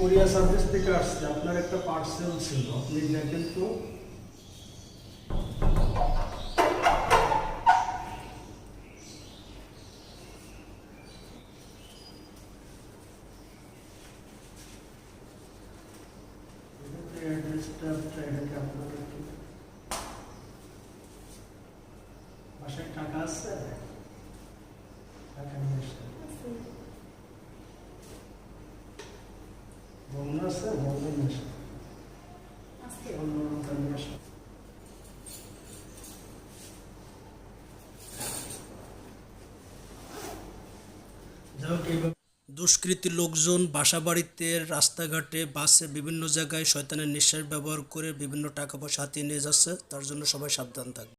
Korea service থেকে আসছে। আপনার একটা পার্সেল ছিল। আপনি দেখেন তো। অ্যাড্রেসটা এটাকে টাকা আছে টাকা আছে বন্ধ নিয়ে এসে অন্য নিয়ে এসে যাই হোক এইভাবে দুষ্কৃতী লোকজন বাসাবাড়িতে, রাস্তাঘাটে, বাসে বিভিন্ন জায়গায় শয়তানের নিঃশ্বাস ব্যবহার করে বিভিন্ন টাকা পয়সা হাতিয়ে নিয়ে যাচ্ছে। তার জন্য সবাই সাবধান থাকবে।